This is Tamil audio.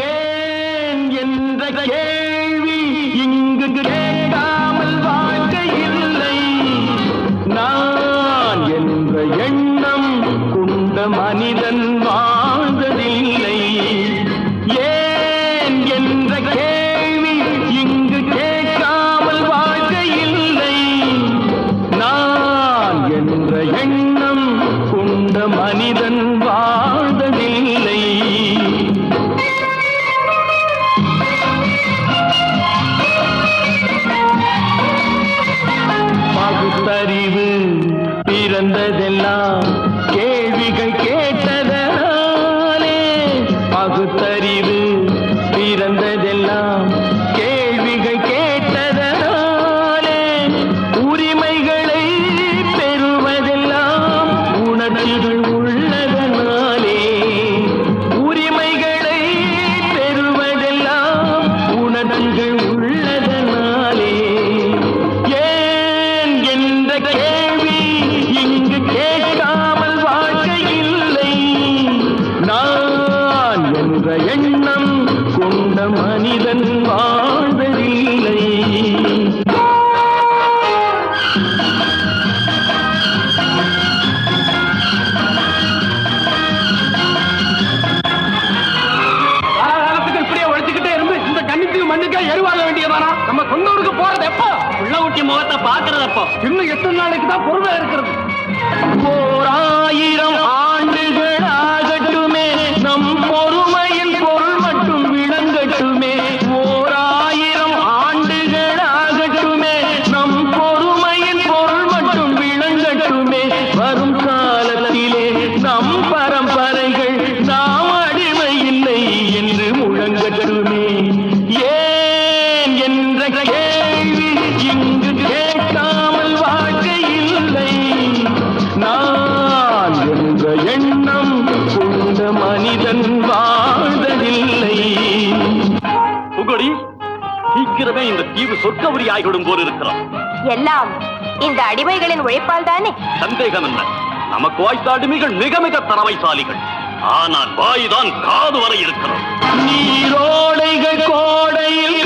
ஏன் என்ற கேள்வி இங்கு கேட்காமல் வாழ்க்கை இல்லை. நான் என்ற எண்ணம் கொண்ட மனிதன் வாழ்ந்ததில்லை ஏன் என்ற கேள்வி இங்கு கேட்காமல் வாழ்க்கை இல்லை. நான் என்ற எண்ணம் கொண்ட மனிதன் பகுத்தறிவு எண்ணம் கொண்ட மனிதன் வாழ்வதில்லை. காலகாலத்துக்கு இப்படியே உழைச்சுக்கிட்டே இருந்து இந்த கண்ணுக்கு மண்ணுக்கே எருவாக வேண்டியதானா? நம்ம சொந்த ஊருக்கு போறது எப்போ? உள்ள ஊட்டி முகத்தை பாக்குறதப்போ இன்னும் எத்தனை நாளைக்கு தான் பொறுமையா இருக்கிறது. ஓர் ஆயிரம் ஆண்டுகள் எண்ணம் கொண்ட மனிதன் வாழ்ந்ததில்லை புகழி சீக்கிரமே இந்த தீவு சொர்க்கவரி ஆகிவிடும் போல் இருக்கிறோம் எல்லாம் இந்த அடிமைகளின் உழைப்பால் தானே? சந்தேகம் என்ன? நமக்கு வாய்த்த அடிமைகள் மிக மிக தரவைசாலிகள் ஆனால் வாய்தான் காது வரை இருக்கிறோம் நீரோடைகள் கோடையில்